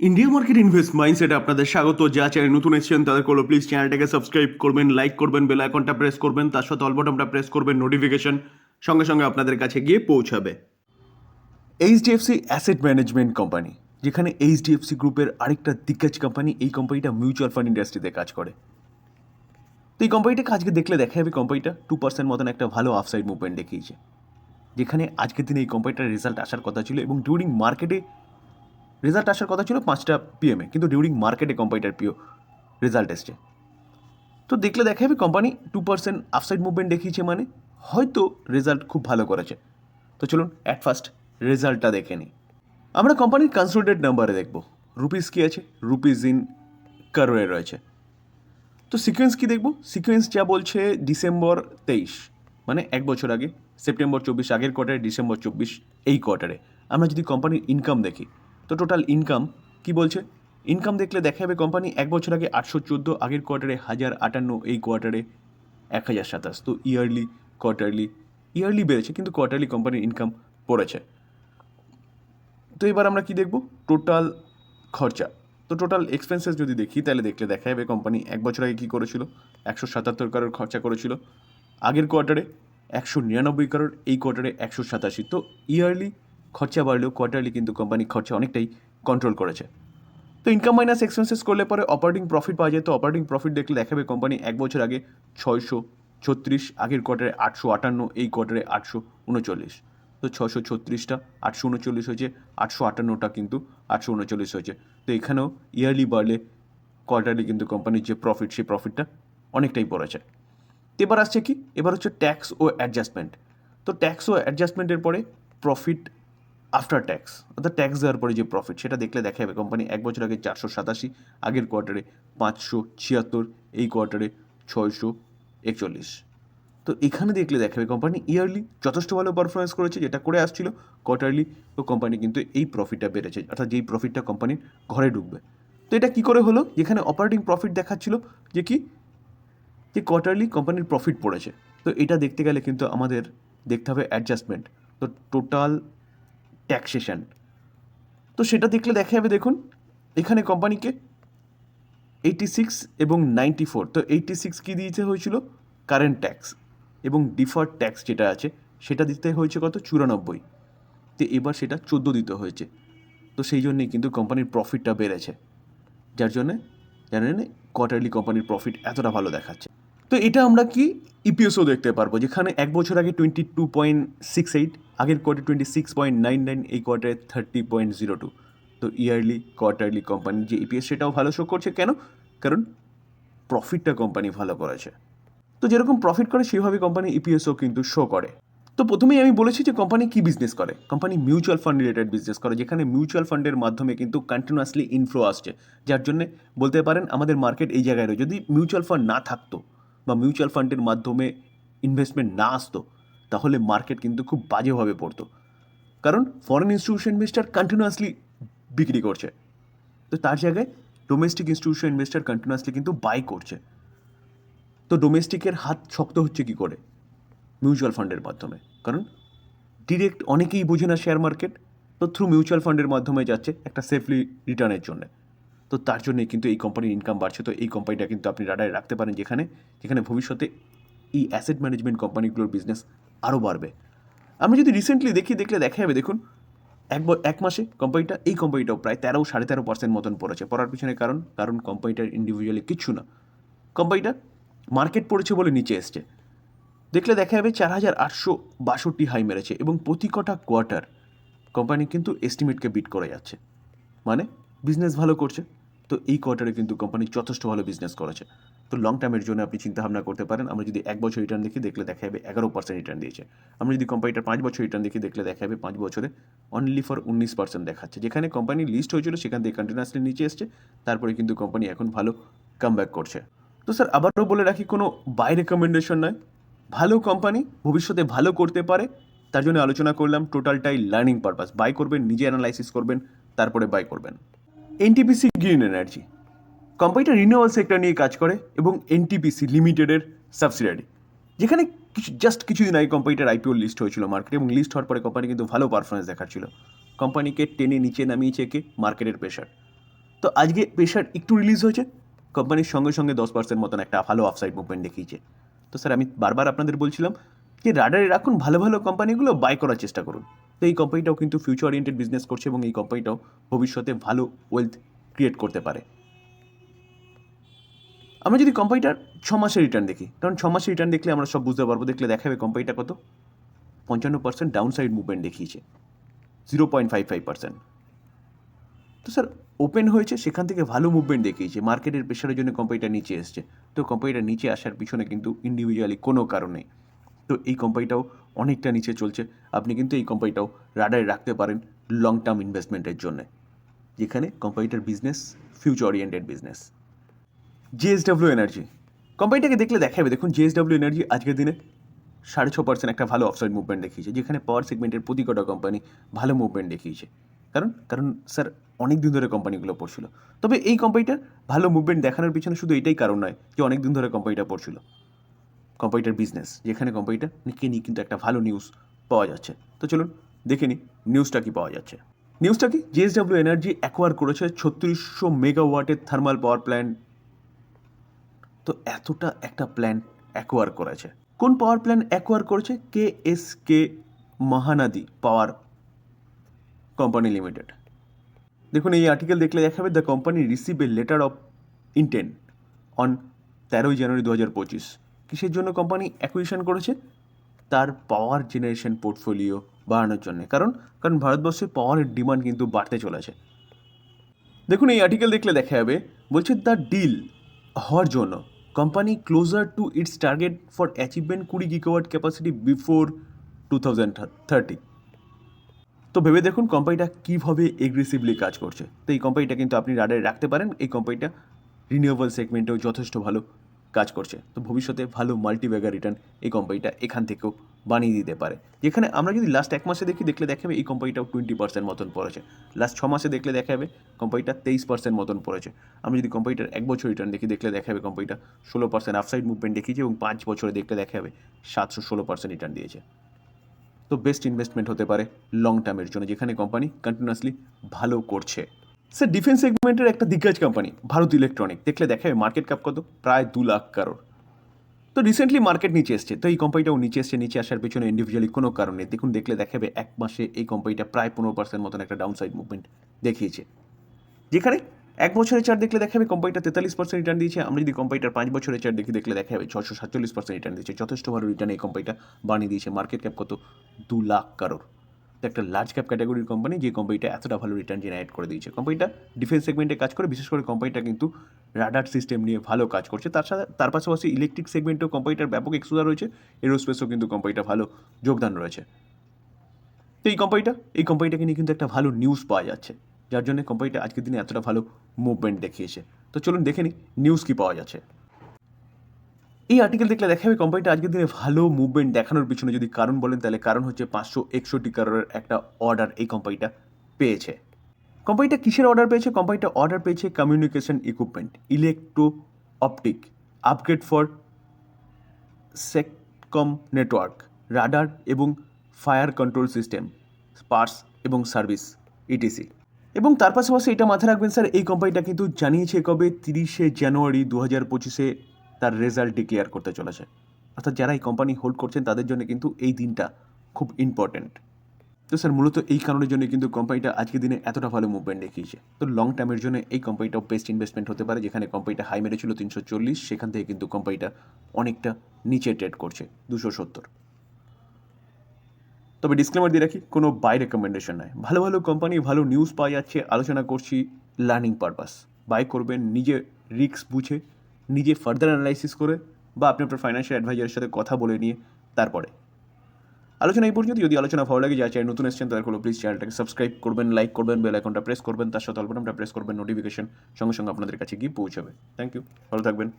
India market invest mindset আপনাদের স্বাগত। যা চ্যানেল নতুন এসেছেন, তাদের করল প্লিজ চ্যানেলটাকে সাবস্ক্রাইব করবেন লাইক করবেন বেল আইকনটা প্রেস করবেন, তার সাথে অলবটনটা প্রেস করবেন নোটিফিকেশন সঙ্গে সঙ্গে আপনাদের কাছে গিয়ে পৌঁছাবে। এইচডিএফসি অ্যাসেট ম্যানেজমেন্ট কোম্পানি যেখানে এইচডিএফসি গ্রুপের আরেকটা দিগ্গজ কোম্পানি এই কোম্পানিটা মিউচুয়াল ফান্ড ইন্ডাস্ট্রিতে কাজ করে। তো এই কোম্পানিটাকে আজকে দেখলে দেখা যাবে কোম্পানিটা টু পার্সেন্ট মতন একটা ভালো আফসাইড মুভমেন্ট দেখিয়েছে। যেখানে আজকের দিনে এই কোম্পানিটার রেজাল্ট আসার কথা ছিল এবং ডিউরিং মার্কেটে রেজাল্ট আসার কথা ছিল পাঁচটা পিএমে কিন্তু ডিউরিং মার্কেটে কোম্পানিটার পিও রেজাল্ট এসছে। তো দেখলে দেখা যাবে company two percent upside movement দেখিয়েছে মানে হয়তো রেজাল্ট খুব ভালো করেছে। তো চলুন অ্যাট ফার্স্ট রেজাল্টটা দেখে নিই। আমরা কোম্পানির কনসোলিডেড নাম্বারে দেখব। রুপিস কী আছে? রুপিস ইন কারোরে রয়েছে। তো সিকোয়েন্স কী দেখব? সিকোয়েন্স যা বলছে ডিসেম্বর তেইশ মানে এক বছর আগে সেপ্টেম্বর চব্বিশ, আগের কোয়ার্টারে ডিসেম্বর চব্বিশ, এই কোয়ার্টারে আমরা যদি কোম্পানির ইনকাম দেখি তো টোটাল ইনকাম কি বলছে? ইনকাম দেখলে দেখা যাবে কোম্পানি এক বছর আগে আটশো চোদ্দ, আগের কোয়ার্টারে হাজার আটান্ন, এই কোয়ার্টারে এক হাজার সাতাশ। তো ইয়ারলি কোয়ার্টারলি ইয়ারলি বেড়েছে কিন্তু কোয়ার্টারলি কোম্পানির ইনকাম পড়েছে। তো এবার আমরা কি দেখব? টোটাল খরচা। তো টোটাল এক্সপেন্সেস যদি দেখি, তাহলে দেখলে দেখা যাবে কোম্পানি এক বছর আগে কী করেছিল? একশো সাতাত্তর কারোর খরচা করেছিল। আগের কোয়ার্টারে একশো নিরানব্বই কারোর এই কোয়ার্টারে একশো সাতাশি। তো ইয়ারলি খরচা বাড়লেও কোয়ার্টারলি কিন্তু কোম্পানি খরচা অনেকটাই কন্ট্রোল করেছে। তো ইনকাম মাইনাস এক্সপেন্সেস করলে পরে অপারেটিং প্রফিট পাওয়া যায়। তো অপারেটিং প্রফিট দেখলে দেখাবে কোম্পানি এক বছর আগে ছয়শো ছত্রিশ, আগের কোয়ার্টারে আটশো আটান্ন, এই কোয়ার্টারে আটশো উনচল্লিশ। তো ছশো ছত্রিশটা, আটশো উনচল্লিশ হয়েছে, আটশো আটান্নটা কিন্তু আটশো উনচল্লিশ হয়েছে। তো এখানেও ইয়ারলি বাড়লে কোয়ার্টারলি কিন্তু কোম্পানির যে প্রফিট সেই প্রফিটটা অনেকটাই পড়েছে। তো এবার আসছে কি? এবার হচ্ছে ট্যাক্স ও অ্যাডজাস্টমেন্ট তো ট্যাক্স ও অ্যাডজাস্টমেন্টের পরে প্রফিট আফটার ট্যাক্স অর্থাৎ ট্যাক্স দেওয়ার পরে যে প্রফিট সেটা দেখলে দেখা যাবে কোম্পানি এক বছর আগে চারশো সাতাশি, আগের কোয়ার্টারে পাঁচশো ছিয়াত্তর, এই কোয়ার্টারে ছয়শো একচল্লিশ। তো এখানে দেখলে দেখা যাবে কোম্পানি ইয়ারলি যথেষ্ট ভালো পারফরমেন্স করেছে, যেটা করে আসছিল কোয়ার্টারলি তো কোম্পানি কিন্তু এই প্রফিটটা বেড়েছে, অর্থাৎ যেই প্রফিটটা কোম্পানির ঘরে ঢুকবে। তো এটা কি করে হলো? যেখানে অপারেটিং প্রফিট দেখাচ্ছিল যে কি? যে কোয়ার্টারলি কোম্পানির প্রফিট পড়েছে। তো এটা দেখতে গেলে কিন্তু আমাদের দেখতে হবে অ্যাডজাস্টমেন্ট তো টোটাল ট্যাক্সেশন। তো সেটা দেখলে দেখা যাবে দেখুন, এখানে কোম্পানিকে এইটি সিক্স এবং নাইনটি ফোর তো এইটি সিক্স কী দিতে হয়েছিল? কারেন্ট ট্যাক্স এবং ডিফার্ড ট্যাক্স যেটা আছে, সেটা দিতে হয়েছে কত? চুরানব্বই। তো এবার সেটা চোদ্দ দিতে হয়েছে। তো সেই জন্যেই কিন্তু কোম্পানির প্রফিটটা বেড়েছে। যার জন্যে জানেন কোয়ার্টারলি কোম্পানির প্রফিট এতটা ভালো দেখাচ্ছে। তো এটা আমরা কি ইপিএসও দেখতে পারব? যেখানে এক বছর আগে twenty two point six eight আগের quarter twenty six point nine nine এই কোয়ার্টারে থার্টি পয়েন্ট জিরো টু তো ইয়ারলি কোয়ার্টারলি কোম্পানির যে ইপিএস সেটাও ভালো শো করছে। কেন? কারণ প্রফিটটা কোম্পানি ভালো করেছে। তো যেরকম প্রফিট করে, সেভাবে কোম্পানি ইপিএসও কিন্তু শো করে। তো প্রথমেই আমি বলেছি যে কোম্পানি কি বিজনেস করে? Company mutual fund related business করে, যেখানে মিউচুয়াল ফান্ডের মাধ্যমে কিন্তু কন্টিনিউয়াসলি ইনফ্লো আসছে। যার জন্য বলতে পারেন, আমাদের মার্কেট এই জায়গায় রয়েছে। যদি মিউচুয়াল ফান্ড না থাকতো বা মিউচুয়াল ফান্ডের মাধ্যমে ইনভেস্টমেন্ট না আসতো তাহলে মার্কেট কিন্তু খুব বাজেভাবে পড়তো। কারণ ফরেন ইনস্টিটিউশন ইনভেস্টার কন্টিনিউয়াসলি বিক্রি করছে। তো তার জায়গায় ডোমেস্টিক ইনস্টিটিউশন ইনভেস্টার কন্টিনিউয়াসলি কিন্তু বাই করছে। তো ডোমেস্টিকের হাত শক্ত হচ্ছে কি করে? মিউচুয়াল ফান্ডের মাধ্যমে। কারণ ডিরেক্ট অনেকেই বোঝে না শেয়ার মার্কেট তো থ্রু মিউচুয়াল ফান্ডের মাধ্যমে যাচ্ছে একটা সেফলি রিটার্নের জন্য। তো তার জন্যই কিন্তু এই কোম্পানির ইনকাম বাড়ছে। তো এই কোম্পানিটা কিন্তু আপনি রাডারে রাখতে পারেন যেখানে যেখানে ভবিষ্যতে এই অ্যাসেট ম্যানেজমেন্ট কোম্পানিগুলোর বিজনেস আরও বাড়বে। আমরা যদি রিসেন্টলি দেখি, দেখলে দেখা যাবে দেখুন, এক এক মাসে কোম্পানিটা এই কোম্পানিটাও প্রায় তেরো, সাড়ে তেরো পার্সেন্ট মতন পড়েছে। পড়ার পিছনে কারণ কারণ কোম্পানিটার ইন্ডিভিজুয়ালি কিচ্ছু না। কোম্পানিটা মার্কেট পড়েছে বলে নিচে এসছে। দেখলে দেখা যাবে চার হাজার আটশো বাষট্টি হাই মেরেছে এবং প্রতি কটা কোয়ার্টার কোম্পানি কিন্তু এস্টিমেটকে বিট করে যাচ্ছে। মানে বিজনেস ভালো করছে, তো এই কোয়ার্টারে কিন্তু কোম্পানি যথেষ্ট ভালো বিজনেস করেছে। তো লং টার্মের জন্য আপনি চিন্তা ভাবনা করতে পারেন। আমরা যদি এক বছর রিটার্ন দেখি, দেখলে দেখা যাবে এগারো পার্সেন্ট রিটার্ন দিয়েছে। আমরা যদি কোম্পানিটা পাঁচ বছর রিটার্ন দেখি, দেখলে দেখা যাবে পাঁচ বছরে অনলি ফর উনিশ পার্সেন্ট দেখাচ্ছে। যেখানে কোম্পানি লিস্ট হয়েছিল, সেখান থেকে কন্টিনিউয়াসলি নিচে এসছে। তারপরে কিন্তু কোম্পানি এখন ভালো কামব্যাক করছে। তো স্যার আবারও বলে রাখি, কোনো বাই রেকমেন্ডেশন নয়। ভালো কোম্পানি ভবিষ্যতে ভালো করতে পারে। তার জন্য আলোচনা করলাম টোটালটাই লার্নিং পারপাস বাই করবেন, নিজে অ্যানালাইসিস করবেন, তারপরে বাই করবেন। এনটিপিসি গ্রিন এনার্জি কোম্পানিটা রিনিউয়াল সেক্টর নিয়ে কাজ করে এবং এনটিপিসি লিমিটেডের সাবসিডারি যেখানে কিছু জাস্ট কিছুদিন আগে কোম্পানিটার আইপিও লিস্ট হয়েছিল মার্কেটে এবং লিস্ট হওয়ার পরে কোম্পানি কিন্তু ভালো পারফরমেন্স দেখাচ্ছিল। কোম্পানিকে টেনে নিচে নামিয়েছে কে? মার্কেটের প্রেশার তো আজকে প্রেশার একটু রিলিজ হয়েছে কোম্পানির সঙ্গে সঙ্গে দশ পার্সেন্ট মতন একটা ভালো অফসাইড মুভমেন্ট দেখিয়েছে। তো স্যার আমি বারবার আপনাদের বলছিলাম যে রাডারে রাখুন, ভালো ভালো কোম্পানিগুলো বাই করার চেষ্টা করুন। তো এই কোম্পানিটাও কিন্তু ফিউচার ওরিয়েন্টেড বিজনেস করছে এবং এই কোম্পানিটাও ভবিষ্যতে ভালো ওয়েলথ ক্রিয়েট করতে পারে। আমরা যদি কোম্পানিটার ছ মাসের রিটার্ন দেখি, কারণ ছ মাসের রিটার্ন দেখলে আমরা সব বুঝতে পারব, দেখলে দেখাবে কোম্পানিটা কত। পঞ্চান্ন পার্সেন্ট ডাউন সাইড মুভমেন্ট দেখিয়েছে zero point five five percent তো স্যার ওপেন হয়েছে, সেখান থেকে ভালো মুভমেন্ট দেখিয়েছে মার্কেটের প্রেশারের জন্য কোম্পানিটা নিচে এসছে। তো কোম্পানিটা নিচে আসার পিছনে কিন্তু ইন্ডিভিজুয়ালি কোনো কারণ তো এই কোম্পানিটাও অনেকটা নিচে চলছে, আপনি কিন্তু এই কোম্পানিটাও রাডারে রাখতে পারেন লং টার্ম ইনভেস্টমেন্টের জন্য, যেখানে কোম্পানিটার business future oriented business JSW energy কোম্পানিটাকে দেখলে দেখাবে, দেখুন জিএসডব্লিউ এনার্জি আজকের দিনে সাড়ে ছ পার্সেন্ট একটা ভালো অফসাইড মুভমেন্ট দেখিয়েছে, যেখানে পাওয়ার সেগমেন্টের প্রতি কটা কোম্পানি ভালো মুভমেন্ট দেখিয়েছে। কারণ কারণ স্যার অনেক দিন ধরে কোম্পানিগুলো পড়ছিল। তবে এই কোম্পানিটা ভালো মুভমেন্ট দেখানোর পিছনে শুধু এটাই কারণ নয় যে অনেক দিন ধরে কোম্পানিটা পড়ছিল। কোম্পানিটার বিজনেস যেখানে কোম্পানিটা নিকে নিয়ে কিন্তু একটা ভালো নিউজ পাওয়া যাচ্ছে। তো চলুন দেখে নিই নিউজটা কি পাওয়া যাচ্ছে। নিউজটা কি? জিএসডব্লিউ এনার্জি অ্যাকোয়ার করেছে ছত্রিশশো মেগাওয়াটের থার্মাল পাওয়ার প্ল্যান্ট তো এতটা একটা প্ল্যান অ্যাকোয়ার করেছে। কোন পাওয়ার প্ল্যান অ্যাকোয়ার করেছে? K S K Mahanadi power company limited দেখুন, এই আর্টিকেল দেখলে দেখা দেখাবে the company receive a letter of intent on তেরোই জানুয়ারি দু হাজার পঁচিশ। কিসের জন্য কোম্পানি অ্যাকুইশন করেছে? তার পাওয়ার জেনারেশন পোর্টফোলিও বাড়ানোর জন্য। কারণ কারণ ভারতবর্ষে পাওয়ারের ডিমান্ড কিন্তু বাড়তে চলেছে। দেখুন, এই আর্টিকেল দেখলে দেখা যাবে বলছে দ্য ডিল হওয়ার জন্য company closer to its target for achievement কুড়ি gigawatt capacity before two thousand thirty তো ভেবে দেখুন কোম্পানিটা কীভাবে এগ্রেসিভলি কাজ করছে। তো এই কোম্পানিটা কিন্তু আপনি রাডারে রাখতে পারেন। এই কোম্পানিটা রিনিউয়েবল সেগমেন্টেও যথেষ্ট ভালো। কাজ করছে। তো ভবিষ্যতে ভালো মাল্টিব্যাগার রিটার্ন এই কোম্পানিটা এখান থেকেও বানিয়ে দিতে পারে। যেখানে আমরা যদি লাস্ট এক মাসে দেখি, দেখলে দেখাবে এই কোম্পানিটাও টোয়েন্টি পার্সেন্ট মতন পড়েছে। লাস্ট ছ মাসে দেখলে দেখা যাবে কোম্পানিটা তেইশ পার্সেন্ট মতন পড়েছে। আমরা যদি কোম্পানিটার এক বছর রিটার্ন দেখি, দেখলে দেখা যাবে কোম্পানিটা ষোলো পার্সেন্ট আফসাইড মুভমেন্ট দেখিয়েছে এবং পাঁচ বছরে দেখলে দেখা যাবে সাতশো ষোলো পার্সেন্ট রিটার্ন দিয়েছে। তো বেস্ট ইনভেস্টমেন্ট হতে পারে লং টার্মের জন্য, যেখানে কোম্পানি কন্টিনিউয়াসলি ভালো করছে। স্যার ডিফেন্স সেগমেন্টের একটা দিগ্গজ কোম্পানি ভারত ইলেকট্রনিক দেখলে দেখা মার্কেট ক্যাপ কত? প্রায় দু লাখ কারোর তো রিসেন্টলি মার্কেট নিচে এসছে। তো এই কোম্পানিটাও নিচে এসছে, নিচে আসার পেছনে ইন্ডিভিজুয়ালি কোনো কারণ নেই। দেখুন, দেখলে দেখাবে এক মাসে এই কোম্পানিটা প্রায় পনেরো পার্সেন্ট মতন একটা ডাউন সাইড মুভমেন্ট দেখিয়েছে। যেখানে এক বছরের চার্ট দেখলে দেখা যাবে কোম্পানিটা তেতাল্লিশ পার্সেন্ট রিটার্ন দিয়েছে। আমরা যদি কোম্পানিটার পাঁচ বছরের চার্ট দেখি, দেখলে দেখা যাবে ছশো সাতচল্লিশ পার্সেন্ট রিটার্ন দিয়েছে। যথেষ্ট ভালো রিটার্ন এই কোম্পানিটা বানিয়ে দিয়েছে। মার্কেট ক্যাপ কত? দু লাখ কারোর তো একটা লার্জ ক্যাপ ক্যাটাগরির কোম্পানি যে কোম্পানিটা এতটা ভালো রিটার্ন জেনারেট করে দিয়েছে। কোম্পানিটা ডিফেন্স সেগমেন্টে কাজ করে, বিশেষ করে কোম্পানিটা কিন্তু রাডার সিস্টেম নিয়ে ভালো কাজ করছে। তার সাথে, তার পাশাপাশি ইলেকট্রিক সেগমেন্টেও কোম্পানিটার ব্যাপক এক্সপোজার রয়েছে। এরোস্পেসও কিন্তু কোম্পানিটা ভালো যোগদান রয়েছে। তো এই কোম্পানিটা এই কোম্পানিটাকে নিয়ে কিন্তু একটা ভালো নিউজ পাওয়া যাচ্ছে। যার জন্য কোম্পানিটা আজকের দিনে এতটা ভালো মুভমেন্ট দেখিয়েছে। তো চলুন দেখে নিই নিউজ কী পাওয়া যাচ্ছে। এই আর্টিকেল দেখলে দেখা যাবে কোম্পানিটা আজকের দিনে ভালো মুভমেন্ট দেখানোর পিছনে যদি কারণ বলেন, তাহলে কারণ হচ্ছে পাঁচশো একষট্টি কারোর একটা অর্ডার এই কোম্পানিটা পেয়েছে। কোম্পানিটা কিসের অর্ডার পেয়েছে? কোম্পানিটা অর্ডার পেয়েছে communication equipment electro optic upgrade for seccom network radar এবং ফায়ার কন্ট্রোল সিস্টেম পার্টস এবং সার্ভিস ইটিসি এবং তার পাশাপাশি এটা মাথায় রাখবেন স্যার এই কোম্পানিটা কিন্তু জানিয়েছে কবে? তিরিশে জানুয়ারি দু হাজার পঁচিশে তার রেজাল্ট ডিক্লেয়ার করতে চলেছে। অর্থাৎ যারা এই কোম্পানি হোল্ড করছেন, তাদের জন্য কিন্তু এই দিনটা খুব ইম্পর্ট্যান্ট তো স্যার মূলত এই কারণের জন্য কিন্তু কোম্পানিটা আজকের দিনে এতটা ভালো মুভমেন্ট দেখিয়েছে। তো লং টার্মের জন্য এই কোম্পানিটা বেস্ট ইনভেস্টমেন্ট হতে পারে, যেখানে কোম্পানিটা হাই মেরেছিল তিনশো চল্লিশ, সেখান থেকে কিন্তু কোম্পানিটা অনেকটা নিচে ট্রেড করছে, দুশো সত্তর। তবে ডিসক্লেমার দিয়ে রাখি, কোনো বাই রেকমেন্ডেশন নয় ভালো ভালো কোম্পানি ভালো নিউজ পাওয়া যাচ্ছে, আলোচনা করছি লার্নিং পারপাস বাই করবেন, নিজে রিস্ক বুঝে নিজে ফার্দার অ্যানালাইসিস করে বা আপনি আপনার ফাইন্যান্সিয়াল অ্যাডভাইজারের সাথে কথা বলে নিয়ে তারপরে। আলোচনা এই পর্যন্ত যদি আলোচনা ভালো লাগে যা চাই নতুন এসেছেন, তাদের হলো প্লিজ চ্যানেলটাকে সাবস্ক্রাইব করবেন লাইক করবেন বেল আইকনটা প্রেস করবেন, তার সাথে অল্পটা প্রেস করবেন নোটিফিকেশন সঙ্গে সঙ্গে আপনাদের কাছে গিয়ে পৌঁছাবে। থ্যাংক ইউ ভালো থাকবেন।